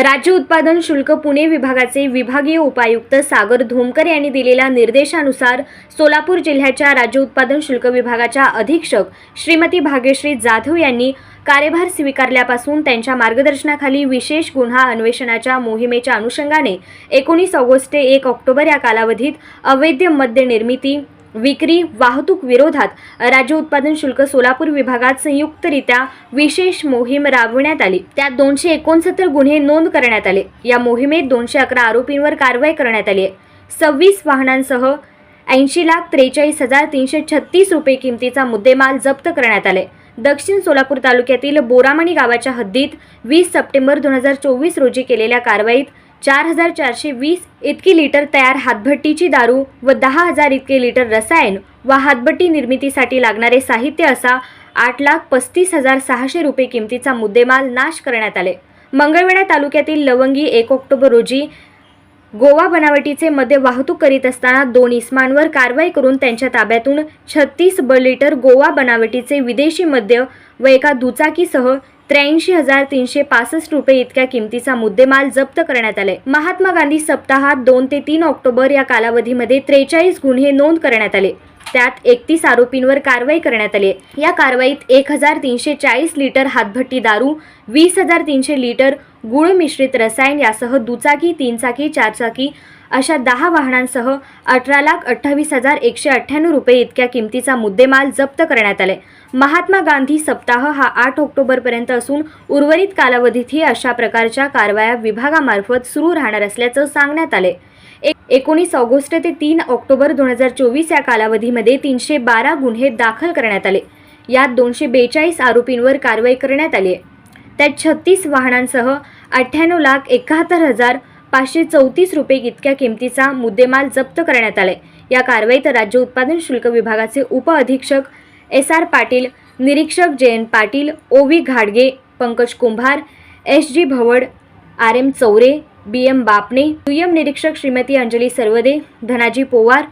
राज्य उत्पादन शुल्क पुणे विभागाचे विभागीय उपायुक्त सागर धोमकर यांनी दिलेल्या निर्देशानुसार सोलापूर जिल्ह्याच्या राज्य उत्पादन शुल्क विभागाच्या अधीक्षक श्रीमती भाग्यश्री जाधव यांनी कार्यभार स्वीकारल्यापासून त्यांच्या मार्गदर्शनाखाली विशेष गुन्हा अन्वेषणाच्या मोहिमेच्या अनुषंगाने एकोणीस ऑगस्ट ते एक ऑक्टोबर या कालावधीत अवैध मद्य निर्मिती विक्री वाहतूक विरोधात राज्य उत्पादन शुल्क सोलापूर विभागात संयुक्तरित्या विशेष मोहीम राबविण्यात आली. त्यात दोनशे एकोणसत्तर गुन्हे नोंद करण्यात आले. या मोहिमेत दोनशे अकरा आरोपींवर कारवाई करण्यात आली आहे. सव्वीस वाहनांसह ऐंशी लाख त्रेचाळीस हजार तीनशे छत्तीस रुपये किमतीचा मुद्देमाल जप्त करण्यात आले. दक्षिण सोलापूर तालुक्यातील बोरामणी गावाच्या हद्दीत वीस सप्टेंबर दोन हजार चोवीस रोजी केलेल्या कारवाईत चार हजार चारशे वीस इतकी लिटर तयार हातभट्टीची दारू व दहा हजार इतके लिटर रसायन व हातभट्टी निर्मितीसाठी लागणारे साहित्य असा आठ लाख पस्तीस हजार सहाशे रुपये किमतीचा मुद्देमाल नाश करण्यात आले. मंगळवेढा तालुक्यातील लवंगी एक ऑक्टोबर रोजी गोवा बनावटीचे मद्य वाहतूक करीत असताना दोन इस्मांवर कारवाई करून त्यांच्या ताब्यातून छत्तीस ब लिटर गोवा बनावटीचे विदेशी मद्य व एका दुचाकीसह त्र्याऐंशी हजार तीनशे पासष्ट रुपये इतक्या किमतीचा मुद्देमाल जप्त करण्यात आले महात्मा गांधी सप्ताहात दोन ते तीन ऑक्टोबर या कालावधीमध्ये त्रेचाळीस गुन्हे नोंद करण्यात आले त्यात एकतीस आरोपींवर कारवाई करण्यात आली आहे. या कारवाईत एक हजार तीनशे चाळीस लिटर हातभट्टी दारू वीस हजार तीनशे लिटर गुळ मिश्रित रसायन यासह दुचाकी तीनचाकी चारचाकी अशा दहा वाहनांसह अठरा लाख अठ्ठावीस हजार एकशे अठ्ठ्याण्णव रुपये इतक्या किमतीचा मुद्देमाल जप्त करण्यात आले. महात्मा गांधी सप्ताह हा आठ ऑक्टोबरपर्यंत असून उर्वरित कालावधीतही अशा प्रकारच्या कारवाया विभागामार्फत सुरू राहणार असल्याचं सांगण्यात आले. एकोणीस ऑगस्ट ते तीन ऑक्टोबर दोन हजार चोवीस या कालावधीमध्ये तीनशे बारा गुन्हे दाखल करण्यात आले. यात दोनशे बेचाळीस आरोपींवर कारवाई करण्यात आली आहे. त्यात छत्तीस वाहनांसह अठ्ठ्याण्णव लाख एकाहत्तर हजार पाचशे चौतीस रुपये इतक्या किमतीचा मुद्देमाल जप्त करण्यात आलाय या कारवाईत राज्य उत्पादन शुल्क विभागाचे उपअधीक्षक एस आर पाटील निरीक्षक जयंत पाटील ओ व्ही घाडगे Pankaj Kumbhar S G Bhavad R M Chaure B M Bapne दुय्यम निरीक्षक श्रीमती अंजली सर्वदे धनाजी पोवार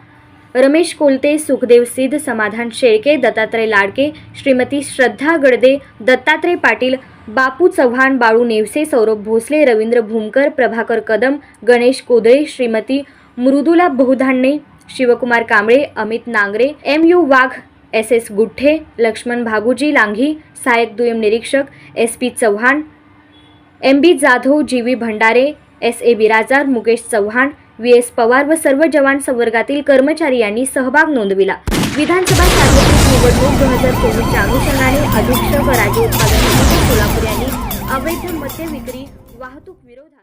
रमेश कोलते सुखदेव सिद्ध Samadhan Shelke Dattatray Ladke Shrimati Shraddha Gadade Dattatray Patil Bapu Chavan Balu Nevase Saurabh Bhosale Ravindra Bhumkar Prabhakar Kadam Ganesh Kodale Shrimati Mridula Bahudhanye Shivkumar Kamble Amit Nangare M U Wagh S S Guththe Laxman Bhaguji Langhi सहाय्यक दुय्यम निरीक्षक S P Chavan M B Jadhav G V Bhandare S A Birajar Mukesh Chavan V S Pawar व सर्व जवान संवर्गातील कर्मचारी यांनी सहभाग नोंदविला. विधानसभा सार्वत्रिक निवडणूक दोन हजार चोवीसच्या अनुषंगाने अधीक्षक राजे उत्पादन सोलापूर यांनी अवैध मद्य विक्री वाहतूक विरोधात